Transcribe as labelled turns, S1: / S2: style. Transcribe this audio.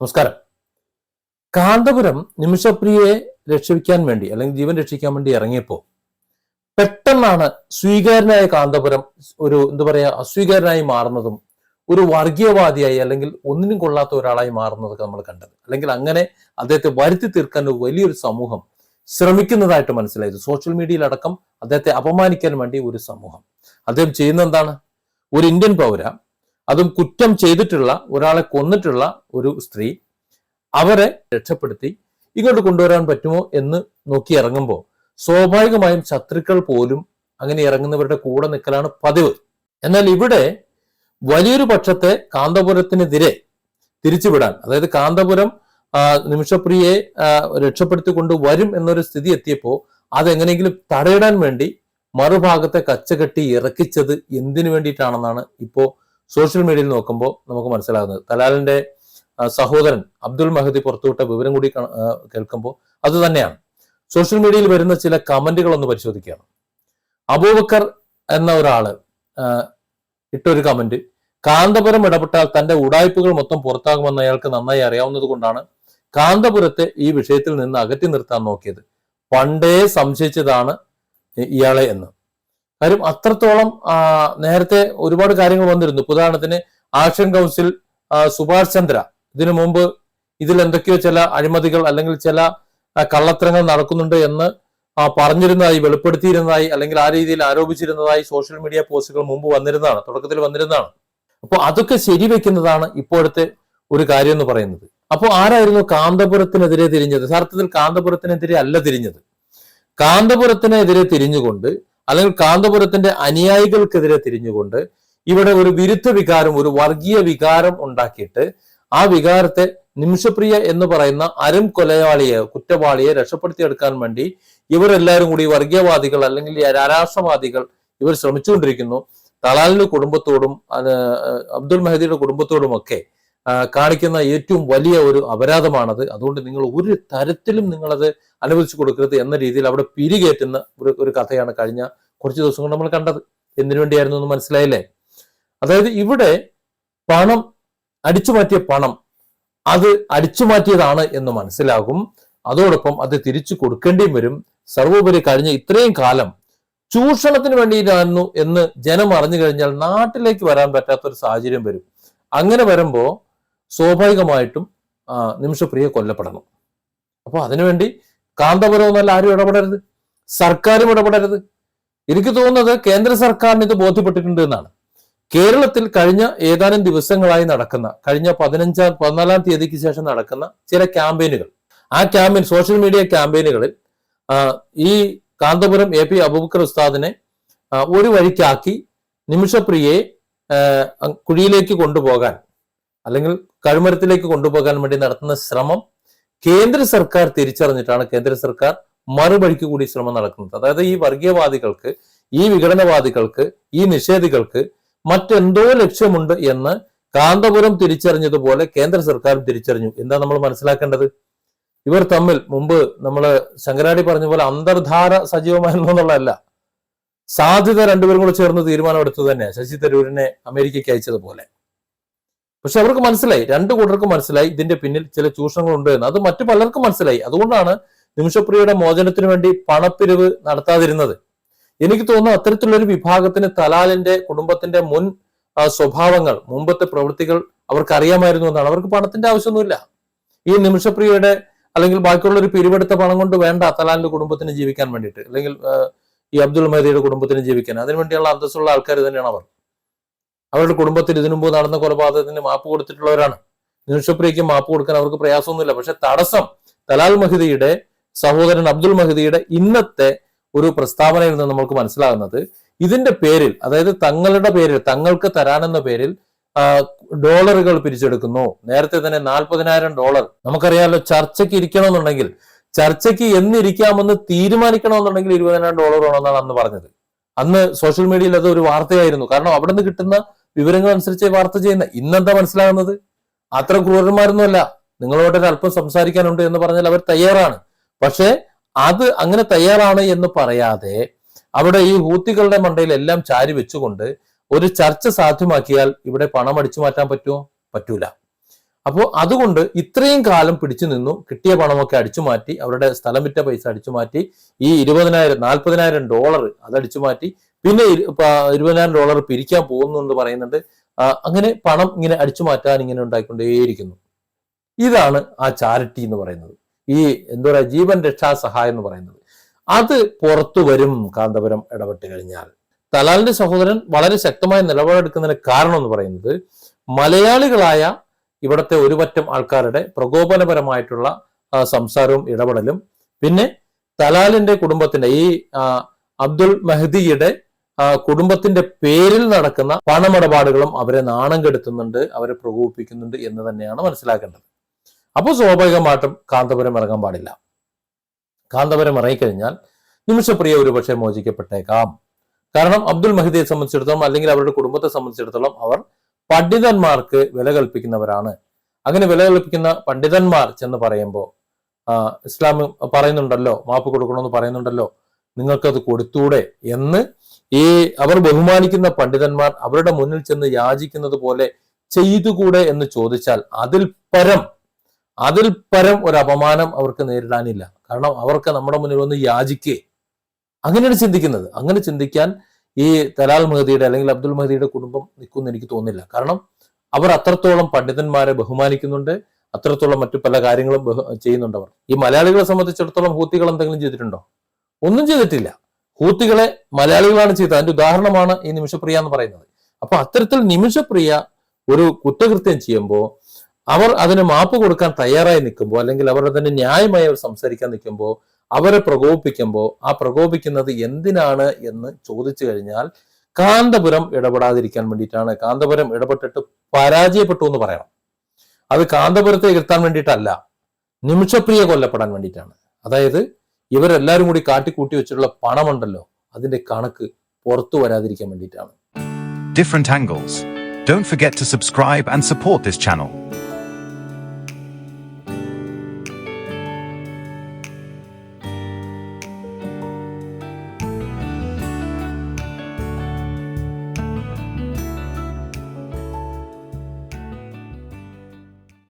S1: നമസ്കാരം. കാന്തപുരം നിമിഷപ്രിയയെ രക്ഷിക്കാൻ വേണ്ടി അല്ലെങ്കിൽ ജീവൻ രക്ഷിക്കാൻ വേണ്ടി ഇറങ്ങിയപ്പോൾ പെട്ടെന്നാണ് സ്വീകാരനായ കാന്തപുരം ഒരു എന്താ പറയാ അസ്വീകാരനായി മാറുന്നതും ഒരു വർഗീയവാദിയായി അല്ലെങ്കിൽ ഒന്നിനും കൊള്ളാത്ത ഒരാളായി മാറുന്നതൊക്കെ നമ്മൾ കണ്ടത്. അല്ലെങ്കിൽ അങ്ങനെ അദ്ദേഹത്തെ വരുത്തി തീർക്കാൻ വലിയൊരു സമൂഹം ശ്രമിക്കുന്നതായിട്ട് മനസ്സിലായത്. സോഷ്യൽ മീഡിയയിലടക്കം അദ്ദേഹത്തെ അപമാനിക്കാൻ വേണ്ടി ഒരു സമൂഹം. അദ്ദേഹം ചെയ്യുന്ന എന്താണ്? ഒരു ഇന്ത്യൻ പൗര അതും കുറ്റം ചെയ്തിട്ടുള്ള ഒരാളെ കൊന്നിട്ടുള്ള ഒരു സ്ത്രീ അവരെ രക്ഷപ്പെടുത്തി ഇങ്ങോട്ട് കൊണ്ടുവരാൻ പറ്റുമോ എന്ന് നോക്കി ഇറങ്ങുമ്പോൾ സ്വാഭാവികമായും ശത്രുക്കൾ പോലും അങ്ങനെ ഇറങ്ങുന്നവരുടെ കൂടെ നിൽക്കലാണ് പതിവ്. എന്നാൽ ഇവിടെ വലിയൊരു പക്ഷത്തെ കാന്തപുരത്തിനെതിരെ തിരിച്ചുവിടാൻ അതായത് കാന്തപുരം നിമിഷപ്രിയെ രക്ഷപ്പെടുത്തിക്കൊണ്ട് വരും എന്നൊരു സ്ഥിതി എത്തിയപ്പോൾ അതെങ്ങനെയെങ്കിലും തടയിടാൻ വേണ്ടി മറുഭാഗത്തെ കച്ചകെട്ടി ഇറക്കിച്ചത് എന്തിനു വേണ്ടിയിട്ടാണെന്നാണ് ഇപ്പോ സോഷ്യൽ മീഡിയയിൽ നോക്കുമ്പോൾ നമുക്ക് മനസ്സിലാകുന്നത്. തലാലിന്റെ സഹോദരൻ അബ്ദുൽ മഹദി പുറത്തുവിട്ട വിവരം കൂടി കേൾക്കുമ്പോൾ അത് തന്നെയാണ്. സോഷ്യൽ മീഡിയയിൽ വരുന്ന ചില കമന്റുകൾ ഒന്ന് പരിശോധിക്കുകയാണ്. അബൂബക്കർ എന്ന ഒരാൾ ഇട്ടൊരു കമന്റ് കാന്തപുരം ഇടപെട്ടാൽ തന്റെ ഉടായ്പകൾ മൊത്തം പുറത്താകുമെന്ന് അയാൾക്ക് നന്നായി അറിയാവുന്നത് കൊണ്ടാണ് കാന്തപുരത്തെ ഈ വിഷയത്തിൽ നിന്ന് അകറ്റി നിർത്താൻ നോക്കിയത്. പണ്ടേ സംശയിച്ചതാണ് ഇയാളെ എന്ന്. കാര്യം അത്രത്തോളം നേരത്തെ ഒരുപാട് കാര്യങ്ങൾ വന്നിരുന്നു. ഉദാഹരണത്തിന് ആക്ഷൻ കൗൺസിൽ സുഭാഷ് ചന്ദ്ര. ഇതിനു മുമ്പ് ഇതിൽ എന്തൊക്കെയോ ചില അഴിമതികൾ അല്ലെങ്കിൽ ചില കള്ളത്തരങ്ങൾ നടക്കുന്നുണ്ട് എന്ന് പറഞ്ഞിരുന്നതായി വെളിപ്പെടുത്തിയിരുന്നതായി അല്ലെങ്കിൽ ആ രീതിയിൽ ആരോപിച്ചിരുന്നതായി സോഷ്യൽ മീഡിയ പോസ്റ്റുകൾ മുമ്പ് വന്നിരുന്നതാണ് തുടക്കത്തിൽ വന്നിരുന്നതാണ്. അപ്പോൾ അതൊക്കെ ശരിവെക്കുന്നതാണ് ഇപ്പോഴത്തെ ഒരു കാര്യം എന്ന് പറയുന്നത്. അപ്പോൾ ആരായിരുന്നു കാന്തപുരത്തിനെതിരെ തിരിഞ്ഞത്? യഥാർത്ഥത്തിൽ കാന്തപുരത്തിനെതിരെ അല്ല തിരിഞ്ഞത്. കാന്തപുരത്തിനെതിരെ തിരിഞ്ഞുകൊണ്ട് അല്ലെങ്കിൽ കാന്തപുരത്തിന്റെ അനുയായികൾക്കെതിരെ തിരിഞ്ഞുകൊണ്ട് ഇവിടെ ഒരു വിരുദ്ധ വികാരം ഒരു വർഗീയ വികാരം ഉണ്ടാക്കിയിട്ട് ആ വികാരത്തെ നിമിഷപ്രിയ എന്ന് പറയുന്ന അരും കൊലയാളിയെ കുറ്റവാളിയെ രക്ഷപ്പെടുത്തിയെടുക്കാൻ വേണ്ടി ഇവരെല്ലാവരും കൂടി വർഗീയവാദികൾ അല്ലെങ്കിൽ രാഷ്ട്രവാദികൾ ഇവർ ശ്രമിച്ചുകൊണ്ടിരിക്കുന്നു. തലാലിന്റെ കുടുംബത്തോടും അബ്ദുൽ മെഹദിയുടെ കുടുംബത്തോടും ഒക്കെ കാണിക്കുന്ന ഏറ്റവും വലിയ ഒരു അപരാധമാണത്. അതുകൊണ്ട് നിങ്ങൾ ഒരു തരത്തിലും നിങ്ങളത് അനുവദിച്ചു കൊടുക്കരുത് എന്ന രീതിയിൽ അവിടെ പിരികേറ്റുന്ന ഒരു ഒരു കഥയാണ് കഴിഞ്ഞ കുറച്ച് ദിവസം കൊണ്ട് നമ്മൾ കണ്ടത്. എന്തിനു വേണ്ടിയായിരുന്നു എന്ന് മനസ്സിലായില്ലേ? അതായത് ഇവിടെ പണം അടിച്ചു മാറ്റിയ പണം അത് അടിച്ചു മാറ്റിയതാണ് എന്ന് മനസ്സിലാകും. അതോടൊപ്പം അത് തിരിച്ചു കൊടുക്കേണ്ടിയും വരും. സർവോപരി കഴിഞ്ഞ ഇത്രയും കാലം ചൂഷണത്തിന് വേണ്ടിയിട്ടായിരുന്നു എന്ന് ജനം അറിഞ്ഞു കഴിഞ്ഞാൽ നാട്ടിലേക്ക് വരാൻ പറ്റാത്ത ഒരു സാഹചര്യം വരും. അങ്ങനെ വരുമ്പോൾ സ്വാഭാവികമായിട്ടും നിമിഷപ്രിയ കൊല്ലപ്പെടണം. അപ്പോൾ അതിനുവേണ്ടി കാന്തപുരം എന്നല്ല ആരും ഇടപെടരുത്. സർക്കാരും ഇടപെടരുത്. എനിക്ക് തോന്നുന്നത് കേന്ദ്ര സർക്കാരിന് ഇത് ബോധ്യപ്പെട്ടിട്ടുണ്ട് എന്നാണ്. കേരളത്തിൽ കഴിഞ്ഞ ഏതാനും ദിവസങ്ങളായി നടക്കുന്ന കഴിഞ്ഞ പതിനഞ്ചാം പതിനാലാം തീയതിക്ക് ശേഷം നടക്കുന്ന ചില ക്യാമ്പയിനുകൾ. ആ ക്യാമ്പയിൻ സോഷ്യൽ മീഡിയ ക്യാമ്പയിനുകളിൽ ഈ കാന്തപുരം എ പി അബൂബക്കർ ഉസ്താദിനെ ഒരു വഴിക്കാക്കി നിമിഷപ്രിയയെ കുഴിയിലേക്ക് കൊണ്ടുപോകാൻ അല്ലെങ്കിൽ കഴുമരത്തിലേക്ക് കൊണ്ടുപോകാൻ വേണ്ടി നടത്തുന്ന ശ്രമം കേന്ദ്ര സർക്കാർ തിരിച്ചറിഞ്ഞിട്ടാണ്. കേന്ദ്ര സർക്കാർ മറുപടിക്ക് കൂടി ശ്രമം നടക്കുന്നത്. അതായത് ഈ വർഗീയവാദികൾക്ക് ഈ വിഘടനവാദികൾക്ക് ഈ നിഷേധികൾക്ക് മറ്റെന്തോ ലക്ഷ്യമുണ്ട് എന്ന് കാന്തപുരം തിരിച്ചറിഞ്ഞതുപോലെ കേന്ദ്ര സർക്കാർ തിരിച്ചറിഞ്ഞു. എന്താ നമ്മൾ മനസ്സിലാക്കേണ്ടത്? ഇവർ തമ്മിൽ മുമ്പ് നമ്മൾ ശങ്കരാടി പറഞ്ഞ പോലെ അന്തർധാര സജീവമായിരുന്നു എന്നുള്ളതല്ല. സാധ്യത രണ്ടുപേരും കൂടെ ചേർന്ന് തീരുമാനമെടുത്തു തന്നെ. ശശി തരൂരിനെ അമേരിക്കയ്ക്ക് അയച്ചതുപോലെ. പക്ഷെ അവർക്ക് മനസ്സിലായി. രണ്ടു കൂട്ടർക്കും മനസ്സിലായി. ഇതിന്റെ പിന്നിൽ ചില ചൂഷണങ്ങളുണ്ട് എന്ന്. അത് മറ്റു പലർക്കും മനസ്സിലായി. അതുകൊണ്ടാണ് നിമിഷപ്രിയയുടെ മോചനത്തിന് വേണ്ടി പണപ്പിരിവ് നടത്താതിരുന്നത്. എനിക്ക് തോന്നുന്നു അത്തരത്തിലുള്ള ഒരു വിഭാഗത്തിന് തലാലിന്റെ കുടുംബത്തിന്റെ മുൻ സ്വഭാവങ്ങൾ മുമ്പത്തെ പ്രവൃത്തികൾ അവർക്ക് അറിയാമായിരുന്നു എന്നാണ്. അവർക്ക് പണത്തിന്റെ ആവശ്യമൊന്നുമില്ല. ഈ നിമിഷപ്രിയയുടെ അല്ലെങ്കിൽ ബാക്കിയുള്ള ഒരു പിരിവെടുത്ത പണം കൊണ്ട് വേണ്ട തലാലിന്റെ കുടുംബത്തിന് ജീവിക്കാൻ വേണ്ടിയിട്ട്. അല്ലെങ്കിൽ ഈ അബ്ദുൾ മഹദിയുടെ കുടുംബത്തിന് ജീവിക്കാൻ. അതിനുവേണ്ടിയുള്ള അന്തസ്സുള്ള ആൾക്കാർ തന്നെയാണ് അവർ. അവരുടെ കുടുംബത്തിൽ ഇതിനു മുമ്പ് നടന്ന കൊലപാതകത്തിന് മാപ്പ് കൊടുത്തിട്ടുള്ളവരാണ്. നിമിഷപ്രിയയ്ക്ക് മാപ്പ് കൊടുക്കാൻ അവർക്ക് പ്രയാസമൊന്നുമില്ല. പക്ഷെ തടസ്സം തലാൽ മഹിദിയുടെ സഹോദരൻ അബ്ദുൽ മഹദിയുടെ ഇന്നത്തെ ഒരു പ്രസ്താവനയിൽ നിന്ന് നമുക്ക് മനസ്സിലാകുന്നത്. ഇതിന്റെ പേരിൽ അതായത് തങ്ങളുടെ പേരിൽ തങ്ങൾക്ക് തരാനെന്ന പേരിൽ ഡോളറുകൾ പിരിച്ചെടുക്കുന്നു. നേരത്തെ തന്നെ നാൽപ്പതിനായിരം ഡോളർ. നമുക്കറിയാമല്ലോ ചർച്ചയ്ക്ക് ഇരിക്കണമെന്നുണ്ടെങ്കിൽ ചർച്ചയ്ക്ക് എന്നിരിക്കാമെന്ന് തീരുമാനിക്കണമെന്നുണ്ടെങ്കിൽ ഇരുപതിനായിരം ഡോളർ വേണമെന്നാണ് അന്ന് പറഞ്ഞത്. അന്ന് സോഷ്യൽ മീഡിയയിൽ അത് ഒരു വാർത്തയായിരുന്നു. കാരണം അവിടെ നിന്ന് കിട്ടുന്ന വിവരങ്ങൾ അനുസരിച്ച് വാർത്ത ചെയ്യുന്ന ഇന്നെന്താ മനസ്സിലാകുന്നത്? അത്ര ക്രൂരന്മാരൊന്നുമല്ല. നിങ്ങളോട് അല്പം സംസാരിക്കാനുണ്ട് എന്ന് പറഞ്ഞാൽ അവർ തയ്യാറാണ്. പക്ഷേ അത് അങ്ങനെ തയ്യാറാണ് എന്ന് പറയാതെ അവിടെ ഈ ഹൂത്തികളുടെ മണ്ടയിൽ എല്ലാം ചാരി വെച്ചുകൊണ്ട് ഒരു ചർച്ച സാധ്യമാക്കിയാൽ ഇവിടെ പണം അടിച്ചു മാറ്റാൻ പറ്റുമോ? പറ്റൂല. അപ്പോൾ അതുകൊണ്ട് ഇത്രയും കാലം പിടിച്ചു നിന്നു കിട്ടിയ പണമൊക്കെ അടിച്ചു മാറ്റി അവരുടെ സ്ഥലം വിറ്റ പൈസ അടിച്ചു മാറ്റി ഈ ഇരുപതിനായിരം നാൽപ്പതിനായിരം ഡോളർ അത് അടിച്ചു മാറ്റി പിന്നെ ഇരുപതിനായിരം ഡോളർ പിരിക്കാൻ പോകുന്നു എന്ന് പറയുന്നുണ്ട്. അങ്ങനെ പണം ഇങ്ങനെ അടിച്ചു മാറ്റാൻ ഇങ്ങനെ ഉണ്ടായിക്കൊണ്ടേയിരിക്കുന്നു. ഇതാണ് ആ ചാരിറ്റി എന്ന് പറയുന്നത്. ഈ എന്താ പറയുക ജീവൻ രക്ഷാ സഹായം എന്ന് പറയുന്നത്. അത് പുറത്തു വരും കാന്തപുരം ഇടപെട്ട് കഴിഞ്ഞാൽ. തലാലിന്റെ സഹോദരൻ വളരെ ശക്തമായ നിലപാടെടുക്കുന്നതിന് കാരണം എന്ന് പറയുന്നത് മലയാളികളായ ഇവിടുത്തെ ഒരുപറ്റം ആൾക്കാരുടെ പ്രകോപനപരമായിട്ടുള്ള സംസാരവും ഇടപെടലും. പിന്നെ തലാലിന്റെ കുടുംബത്തിന്റെ ഈ അബ്ദുൽ മെഹദിയുടെ കുടുംബത്തിന്റെ പേരിൽ നടക്കുന്ന പണമിടപാടുകളും അവരെ നാണം കെടുത്തുന്നുണ്ട് അവരെ പ്രകോപിപ്പിക്കുന്നുണ്ട് എന്ന് തന്നെയാണ് മനസ്സിലാക്കേണ്ടത്. അപ്പോൾ സ്വാഭാവികമായിട്ടും കാന്തപുരം ഇറങ്ങാൻ പാടില്ല. കാന്തപുരം ഇറങ്ങിക്കഴിഞ്ഞാൽ നിമിഷപ്രിയ ഒരുപക്ഷെ മോചിക്കപ്പെട്ടേക്കാം. കാരണം അബ്ദുൽ മഹിദിയെ സംബന്ധിച്ചിടത്തോളം അല്ലെങ്കിൽ അവരുടെ കുടുംബത്തെ സംബന്ധിച്ചിടത്തോളം അവർ പണ്ഡിതന്മാർക്ക് വില കൽപ്പിക്കുന്നവരാണ്. അങ്ങനെ വില കൽപ്പിക്കുന്ന പണ്ഡിതന്മാർ ചെന്ന് പറയുമ്പോൾ ഇസ്ലാം പറയുന്നുണ്ടല്ലോ മാപ്പ് കൊടുക്കണമെന്ന് പറയുന്നുണ്ടല്ലോ നിങ്ങൾക്കത് കൊടുത്തൂടെ എന്ന് ഈ അവർ ബഹുമാനിക്കുന്ന പണ്ഡിതന്മാർ അവരുടെ മുന്നിൽ ചെന്ന് യാചിക്കുന്നത് പോലെ ചെയ്തുകൂടെ എന്ന് ചോദിച്ചാൽ അതിൽ പരം അതിൽ പരം ഒരു അപമാനം അവർക്ക് നേരിടാനില്ല. കാരണം അവർക്ക് നമ്മുടെ മുന്നിൽ വന്ന് യാചിക്കേ. അങ്ങനെയാണ് ചിന്തിക്കുന്നത്. അങ്ങനെ ചിന്തിക്കാൻ ഈ തലാൽ മഹദിയുടെ അല്ലെങ്കിൽ അബ്ദുൽ മഹദിയുടെ കുടുംബം നിൽക്കുമെന്ന് എനിക്ക് തോന്നുന്നില്ല. കാരണം അവർ അത്രത്തോളം പണ്ഡിതന്മാരെ ബഹുമാനിക്കുന്നുണ്ട്. അത്രത്തോളം മറ്റു പല കാര്യങ്ങളും ചെയ്യുന്നുണ്ട് അവർ. ഈ മലയാളികളെ സംബന്ധിച്ചിടത്തോളം ഹൂത്തികൾ എന്തെങ്കിലും ചെയ്തിട്ടുണ്ടോ? ഒന്നും ചെയ്തിട്ടില്ല. ഹൂത്തികളെ മലയാളികളാണ് ചെയ്തത്. അതിന്റെ ഉദാഹരണമാണ് ഈ നിമിഷപ്രിയ എന്ന് പറയുന്നത്. അപ്പൊ അത്തരത്തിൽ നിമിഷപ്രിയ ഒരു കുറ്റകൃത്യം ചെയ്യുമ്പോൾ അവർ അതിന് മാപ്പ് കൊടുക്കാൻ തയ്യാറായി നിൽക്കുമ്പോൾ അല്ലെങ്കിൽ അവർ അതിന് ന്യായമായി അവർ സംസാരിക്കാൻ നിൽക്കുമ്പോൾ അവരെ പ്രകോപിപ്പിക്കുമ്പോൾ ആ പ്രകോപിക്കുന്നത് എന്തിനാണ് എന്ന് ചോദിച്ചു കഴിഞ്ഞാൽ കാന്തപുരം ഇടപെടാതിരിക്കാൻ വേണ്ടിയിട്ടാണ് കാന്തപുരം ഇടപെട്ടിട്ട് പരാജയപ്പെട്ടു എന്ന് പറയണം അത് കാന്തപുരത്തെ എതിർത്താൻ വേണ്ടിയിട്ടല്ല നിമിഷപ്രിയ കൊല്ലപ്പെടാൻ വേണ്ടിയിട്ടാണ് അതായത് ഇവരെല്ലാവരും കൂടി കാട്ടിക്കൂട്ടി വെച്ചിട്ടുള്ള പണമുണ്ടല്ലോ അതിന്റെ കണക്ക് പുറത്തു വരാതിരിക്കാൻ വേണ്ടിയിട്ടാണ്
S2: different angles. Don't forget to subscribe and support this channel.